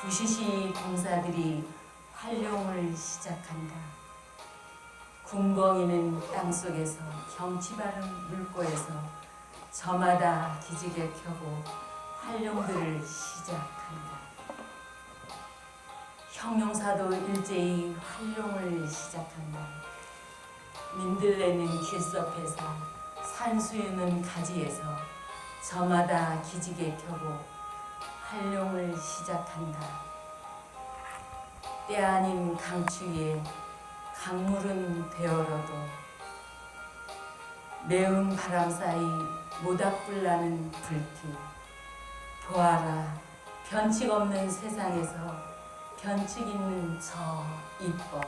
부시시 공사들이 활용을 시작한다. 군벙이는 땅속에서 경치 바른 물고에서 저마다 기지개 켜고 활용들을 시작한다. 형용사도 일제히 활용을 시작한다. 민들레는 길섭에서 산수유는 가지에서 저마다 기지개 켜고 시작한다. 때 아닌 강추위에 강물은 배얼어도 매운 바람 사이 모닥불 나는 불빛 보아라 변칙 없는 세상에서 변칙 있는 저 이뻐